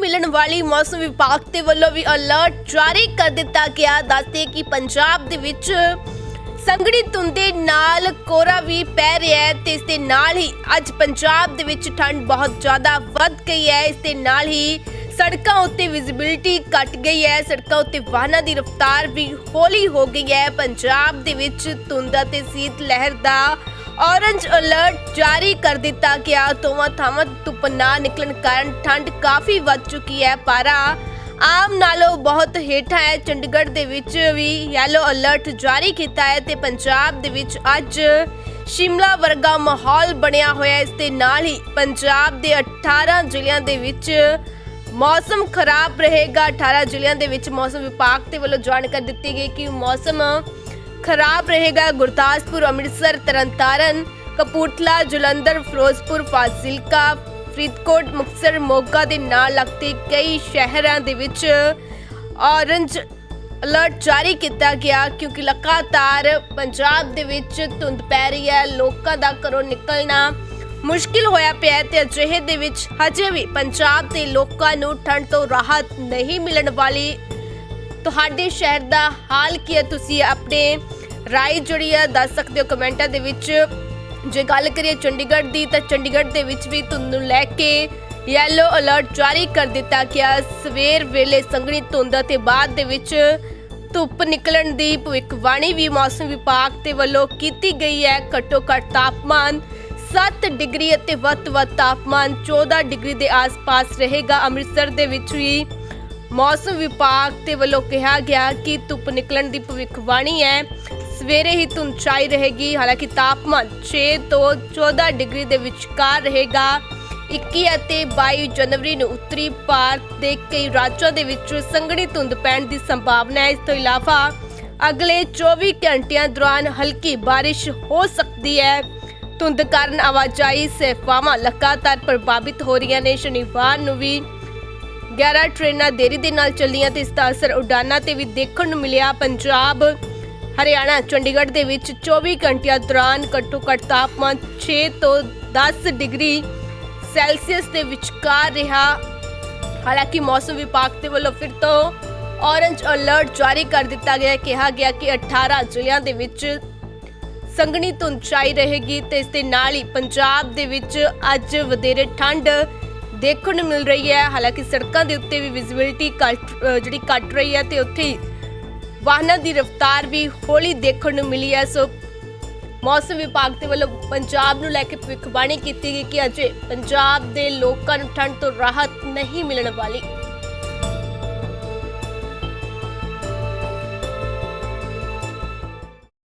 ਮਿਲਣ ਵਾਲੀ ਮੌਸਮ ਵਿਭਾਗ ਦੇ ਵੱਲੋਂ ਵੀ ਅਲਰਟ ਜਾਰੀ ਕਰ ਦਿੱਤਾ ਗਿਆ। ਦੱਸਦੇ ਕਿ ਪੰਜਾਬ ਦੇ ਵਿੱਚ ਸੰਘਣੀ ਧੁੰਦ ਨਾਲ ਕੋਰਾ ਵੀ ਪੈ ਰਿਹਾ ਹੈ ਤੇ ਇਸ ਦੇ ਨਾਲ ਹੀ ਅੱਜ ਪੰਜਾਬ ਦੇ ਵਿੱਚ ਠੰਡ ਬਹੁਤ ਜ਼ਿਆਦਾ ਵੱਧ ਗਈ ਹੈ। ਇਸ ਦੇ ਨਾਲ ਹੀ ਸੜਕਾਂ ਉੱਤੇ ਵਿਜ਼ਿਬਿਲਟੀ ਘਟ ਗਈ ਹੈ। ਸੜਕਾਂ ਉੱਤੇ ਵਾਹਨਾਂ ਦੀ ਰਫ਼ਤਾਰ ਵੀ ਹੌਲੀ ਹੋ ਗਈ ਹੈ। ਪੰਜਾਬ ਦੇ ਵਿੱਚ ਧੁੰਦ ਅਤੇ ਸੀਤ ਲਹਿਰ ਦਾ ਔਰੰਜ ਅਲਰਟ ਜਾਰੀ ਕਰ ਦਿੱਤਾ ਗਿਆ। ਦੋਵਾਂ ਥਾਵਾਂ ਧੁੱਪ ਨਾ ਨਿਕਲਣ ਕਾਰਨ ਠੰਡ ਕਾਫੀ ਵੱਧ ਚੁੱਕੀ ਹੈ, ਪਾਰਾ ਆਮ ਨਾਲੋਂ ਬਹੁਤ ਹੇਠਾਂ ਹੈ। ਚੰਡੀਗੜ੍ਹ ਦੇ ਵਿੱਚ ਵੀ ਯੈਲੋ ਅਲਰਟ ਜਾਰੀ ਕੀਤਾ ਹੈ ਤੇ ਪੰਜਾਬ ਦੇ ਵਿੱਚ ਅੱਜ ਸ਼ਿਮਲਾ ਵਰਗਾ ਮਾਹੌਲ ਬਣਿਆ ਹੋਇਆ ਇਸ ਦੇ ਨਾਲ ਹੀ ਪੰਜਾਬ ਦੇ 18 ਜ਼ਿਲ੍ਹਿਆਂ ਦੇ ਵਿੱਚ ਮੌਸਮ ਖਰਾਬ ਰਹੇਗਾ। 18 ਜ਼ਿਲ੍ਹਿਆਂ ਦੇ ਵਿੱਚ ਮੌਸਮ ਵਿਭਾਗ ਦੇ ਵੱਲੋਂ ਜਾਣਕਾਰੀ ਦਿੱਤੀ ਗਈ ਕਿ ਮੌਸਮ ਖਰਾਬ ਰਹੇਗਾ ਗੁਰਦਾਸਪੁਰ, ਅੰਮ੍ਰਿਤਸਰ, ਤਰਨਤਾਰਨ, ਕਪੂਰਥਲਾ, ਜਲੰਧਰ, ਫਿਰੋਜ਼ਪੁਰ, ਫਾਜ਼ਿਲਕਾ, ਫਰੀਦਕੋਟ, ਮੁਕਤਸਰ, ਮੋਗਾ ਦੇ ਨਾਲ ਲੱਗਦੇ ਕਈ ਸ਼ਹਿਰਾਂ ਦੇ ਵਿੱਚ ਔਰੰਜ ਅਲਰਟ ਜਾਰੀ ਕੀਤਾ ਗਿਆ ਕਿਉਂਕਿ ਲਗਾਤਾਰ ਪੰਜਾਬ ਦੇ ਵਿੱਚ ਧੁੰਦ ਪੈ ਰਹੀ ਹੈ। ਲੋਕਾਂ ਦਾ ਘਰੋਂ ਨਿਕਲਣਾ ਮੁਸ਼ਕਿਲ ਹੋਇਆ ਪਿਆ ਹੈ ਤੇ ਅਜਿਹੇ ਦੇ ਵਿੱਚ ਹਜੇ ਵੀ ਪੰਜਾਬ ਦੇ ਲੋਕਾਂ ਨੂੰ ਠੰਡ ਤੋਂ ਰਾਹਤ ਨਹੀਂ ਮਿਲਣ ਵਾਲੀ। ਤੁਹਾਡੇ ਸ਼ਹਿਰ ਦਾ ਹਾਲ ਕੀ ਹੈ? ਤੁਸੀਂ ਆਪਣੇ ਰਾਏ ਜਿਹੜੀ ਹੈ ਦੱਸ ਸਕਦੇ ਹੋ ਕਮੈਂਟਾਂ ਦੇ ਵਿੱਚ। ਜੇ ਗੱਲ ਕਰੀਏ ਚੰਡੀਗੜ੍ਹ ਦੀ, ਤਾਂ ਚੰਡੀਗੜ੍ਹ ਦੇ ਵਿੱਚ ਵੀ ਧੁੰਦ ਨੂੰ ਲੈ ਕੇ ਯੈਲੋ ਅਲਰਟ ਜਾਰੀ ਕਰ ਦਿੱਤਾ ਗਿਆ। ਸਵੇਰ ਵੇਲੇ ਸੰਘਣੀ ਧੁੰਦ ਅਤੇ ਬਾਅਦ ਦੇ ਵਿੱਚ ਧੁੱਪ ਨਿਕਲਣ ਦੀ ਭਵਿੱਖਬਾਣੀ ਵੀ ਮੌਸਮ ਵਿਭਾਗ ਦੇ ਵੱਲੋਂ ਕੀਤੀ ਗਈ ਹੈ। ਘੱਟੋ ਘੱਟ ਤਾਪਮਾਨ 7 ਡਿਗਰੀ ਅਤੇ ਵੱਧ ਤੋਂ ਵੱਧ ਤਾਪਮਾਨ 14 ਡਿਗਰੀ ਦੇ ਆਸ-ਪਾਸ ਰਹੇਗਾ। ਅੰਮ੍ਰਿਤਸਰ ਦੇ ਵਿੱਚ ਵੀ ਮੌਸਮ ਵਿਭਾਗ ਦੇ ਵੱਲੋਂ ਕਿਹਾ ਗਿਆ ਕਿ ਧੁੱਪ ਨਿਕਲਣ ਦੀ ਭਵਿੱਖਬਾਣੀ ਹੈ। ਸਵੇਰੇ ਹੀ ਧੁੰਦ ਛਾਈ ਰਹੇਗੀ। ਹਾਲਾਂਕਿ ਤਾਪਮਾਨ 6 ਤੋਂ 14 ਡਿਗਰੀ ਦੇ ਵਿਚਕਾਰ ਰਹੇਗਾ। 21 ਅਤੇ 22 ਜਨਵਰੀ ਨੂੰ ਉੱਤਰੀ ਭਾਰਤ ਦੇ ਕਈ ਰਾਜਾਂ ਦੇ ਵਿੱਚ ਸੰਘਣੀ ਧੁੰਦ ਪੈਣ ਦੀ ਸੰਭਾਵਨਾ ਹੈ। ਇਸ ਤੋਂ ਇਲਾਵਾ ਅਗਲੇ 24 ਘੰਟਿਆਂ ਦੌਰਾਨ ਹਲਕੀ ਬਾਰਿਸ਼ ਹੋ ਸਕਦੀ ਹੈ। ਧੁੰਦ ਕਾਰਨ ਆਵਾਜਾਈ ਸੇਵਾਵਾਂ ਲਗਾਤਾਰ ਪ੍ਰਭਾਵਿਤ ਹੋ ਰਹੀਆਂ ਨੇ। ਸ਼ਨੀਵਾਰ ਨੂੰ ਵੀ 11 ਟ੍ਰੇਨਾਂ ਦੇਰੀ ਦੇ ਨਾਲ ਚੱਲੀਆਂ ਤੇ ਇਸ ਦਾ ਅਸਰ ਉਡਾਨਾਂ ਤੇ ਵੀ ਦੇਖਣ ਨੂੰ ਮਿਲਿਆ। ਪੰਜਾਬ ਹਰਿਆਣਾ, ਚੰਡੀਗੜ੍ਹ ਦੇ ਵਿੱਚ 24 ਘੰਟਿਆਂ ਦੌਰਾਨ ਘੱਟੋ ਘੱਟ ਤਾਪਮਾਨ 6 ਤੋਂ 10 ਡਿਗਰੀ ਸੈਲਸੀਅਸ ਦੇ ਵਿਚਕਾਰ ਰਿਹਾ। ਹਾਲਾਂਕਿ ਮੌਸਮ ਵਿਭਾਗ ਦੇ ਵੱਲੋਂ ਫਿਰ ਤੋਂ ਔਰੰਜ ਅਲਰਟ ਜਾਰੀ ਕਰ ਦਿੱਤਾ ਗਿਆ ਕਿਹਾ ਗਿਆ ਕਿ 18 ਜ਼ਿਲ੍ਹਿਆਂ ਦੇ ਵਿੱਚ ਸੰਘਣੀ ਧੁੰਦ ਛਾਈ ਰਹੇਗੀ ਤੇ ਇਸ ਦੇ ਨਾਲ ਹੀ ਪੰਜਾਬ ਦੇ ਵਿੱਚ ਅੱਜ ਵਧੇਰੇ ਠੰਡ ਦੇਖਣ ਨੂੰ ਮਿਲ ਰਹੀ ਹੈ। ਹਾਲਾਂਕਿ ਸੜਕਾਂ ਦੇ ਉੱਤੇ ਵੀ ਵਿਜ਼ਿਬਿਲਟੀ ਜਿਹੜੀ ਘਟ ਰਹੀ ਹੈ ਤੇ ਉੱਥੇ ਹੀ ਵਾਹਨਾਂ ਦੀ ਰਫ਼ਤਾਰ ਵੀ ਹੌਲੀ ਦੇਖਣ ਨੂੰ ਮਿਲੀ ਹੈ। ਸੋ ਮੌਸਮ ਵਿਭਾਗ ਦੇ ਵੱਲੋਂ ਪੰਜਾਬ ਨੂੰ ਲੈ ਕੇ ਭਵਿੱਖਬਾਣੀ ਕੀਤੀ ਗਈ ਕਿ ਅਜੇ ਪੰਜਾਬ ਦੇ ਲੋਕਾਂ ਨੂੰ ਠੰਡ ਤੋਂ ਰਾਹਤ ਨਹੀਂ ਮਿਲਣ ਵਾਲੀ।